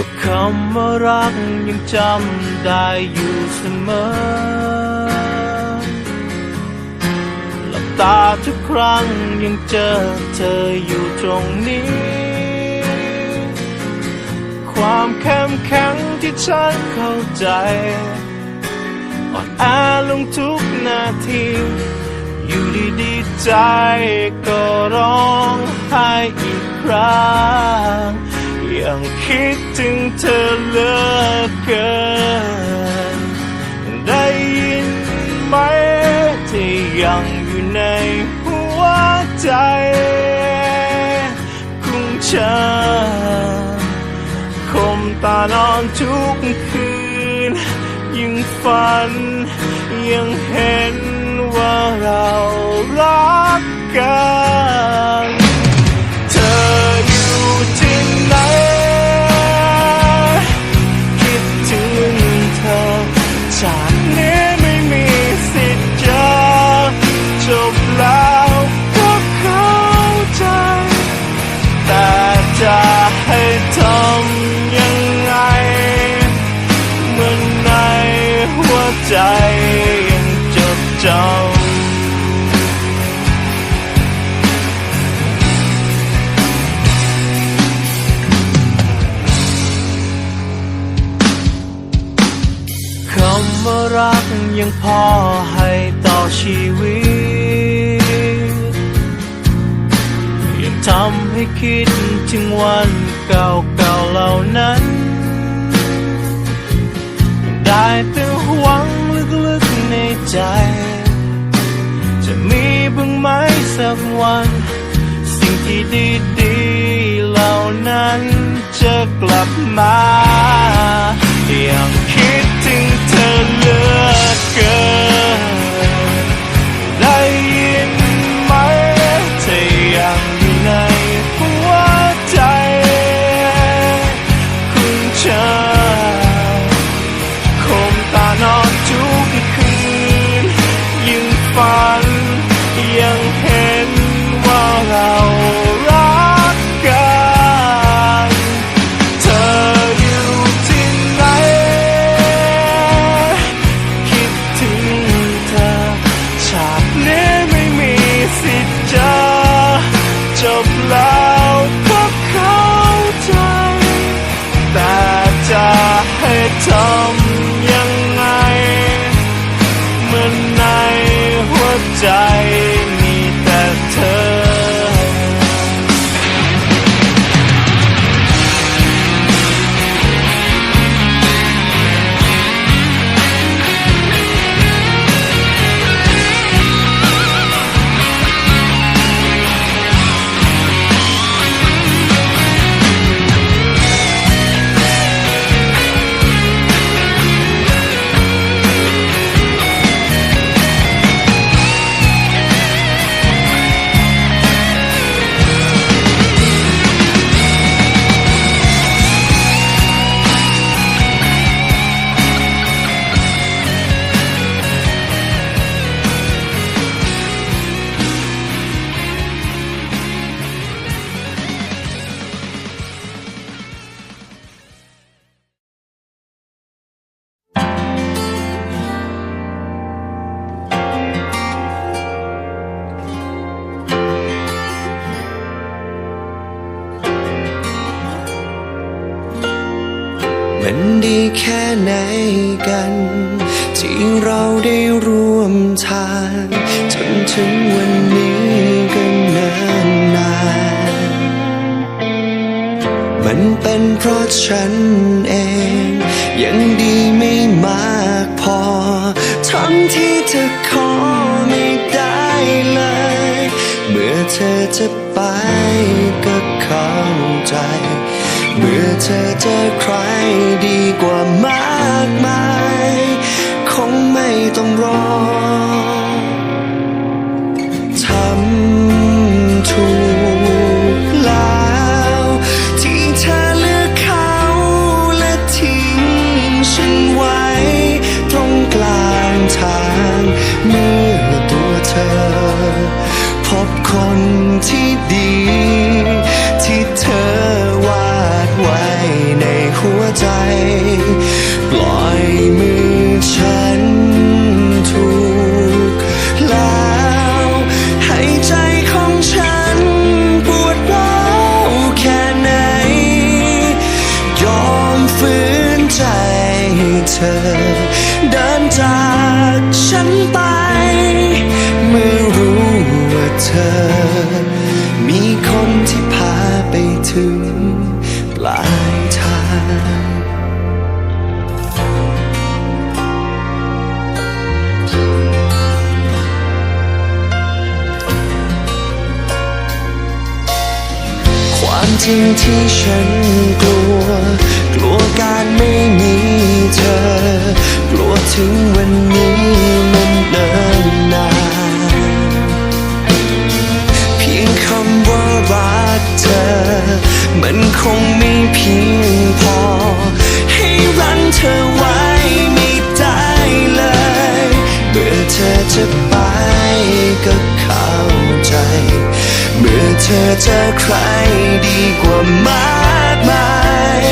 ก็คำว่ารักยังจำได้อยู่เสมอ หลับตาทุกครั้งยังเจอเธออยู่ตรงนี้ ความเข้มแข็งที่ฉันเข้าใจ อ่อนแอลงทุกนาที อยู่ดีๆใจก็ร้องไห้อีกครั้งยังคิด ถึงเธอเหลือเกิน ได้ยินไหมที่ยังอยู่ในหัวใจของฉันคมตานอนทุกคืน ยิ่งฝันยังเห็นว่าเรารักกัน พ่อให้ต่อชีวิต ยังทำให้คิดถึงวันเก่าๆเหล่านั้น ได้แต่หวังลึกๆในใจ จะมีบ้างไหมสักวัน สิ่งที่ดีๆเหล่านั้นจะกลับมา ยังคิดถึงเธอเลือ เมันดีแค่ไหนกัน ที่เราได้ร่วมทางจนถึงวันนี้ก็นานนานมันเป็นเพราะฉันเอง ยังดีไม่มากพอทั้งที่เธอขอไม่ได้เลย เมื่อเธอจะไปก็เข้าใจ เมื่อเธอเจอใครดีกว่ามากมาย คงไม่ต้องรอ ธอ เดินจากฉันไป เมื่อรู้ว่าเธอ มีคนที่พาไปถึงปลายทางความจริงที่ฉันกลัว กลัวการไม่มีเธอ กลัวถึงวันนี้มันเนิ่นนานเพียงคำว่ารักเธอ มันคงไม่เพียงพอ ให้รั้งเธอไว้ไม่ได้เลยเมื่อเธอจะไปก็เข้าใจ เมื่อเธอเจอใครดีกว่ามากมาย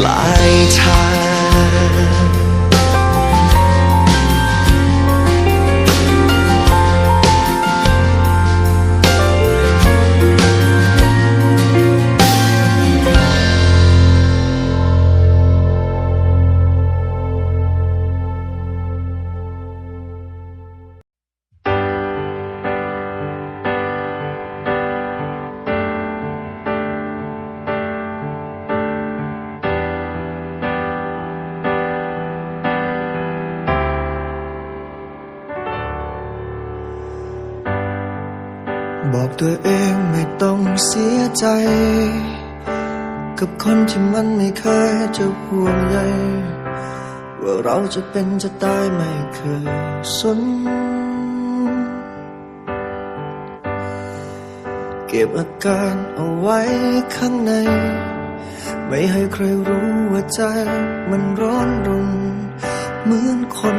ปลายทาง บอกตัวเองไม่ต้องเสียใจ กับคนที่มันไม่เคยจะห่วงใยว่าเราจะเป็นจะตายไม่เคยสน เก็บอาการเอาไว้ข้างใน ไม่ให้ใครรู้ว่าใจมันร้อนรนเหมือนคน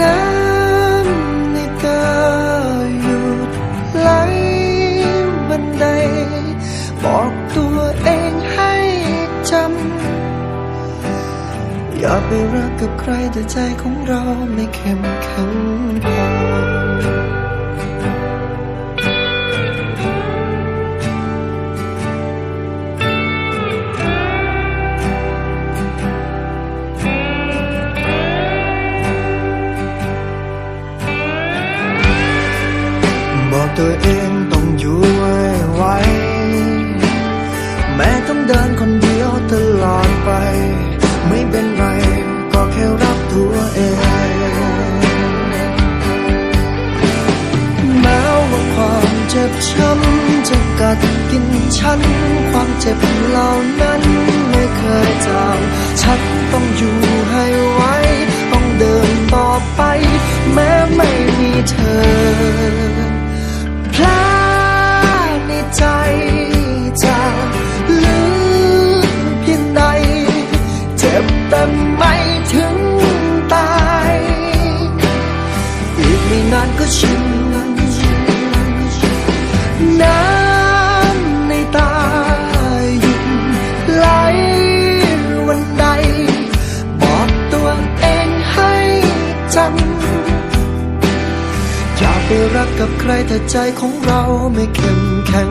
น้ำในตาหยุดไหลบันได บอกตัวเองให้จำ อย่าไปรักกับใครแต่ใจของเราไม่เข้มแข็งพอ ตัวเองต้องอยู่ให้ไวแม้ต้องเดินคนเดียวตลอดไป ไม่เป็นไรก็แค่รักตัวเองแม้ว่าความเจ็บช้ำจะกัดกินฉัน ความเจ็บเหล่านั้น กกับใครแต่ใจของเราไม่เข้มแข็ง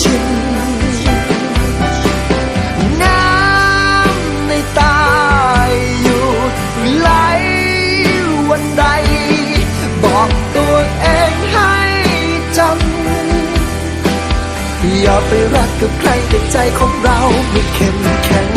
ชินน้ำในตาหยุดไหลวันใด บอกตัวเองให้จำอย่าไปรักกับใครแต่ใจของเราไม่เข้มแข็ง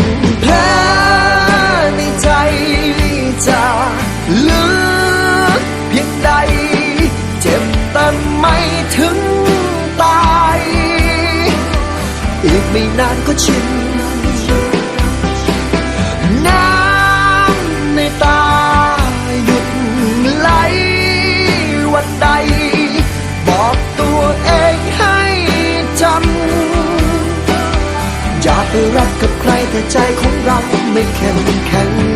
แต่ใจของเราไม่เข้มแข็ง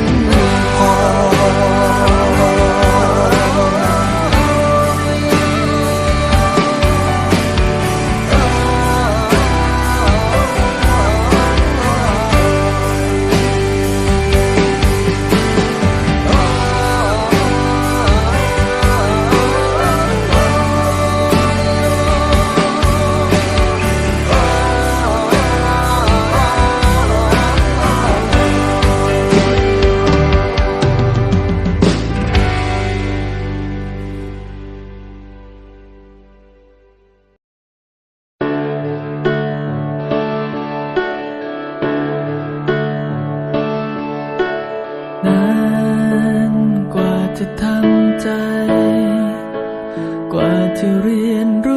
กว่าจะเรียนรู้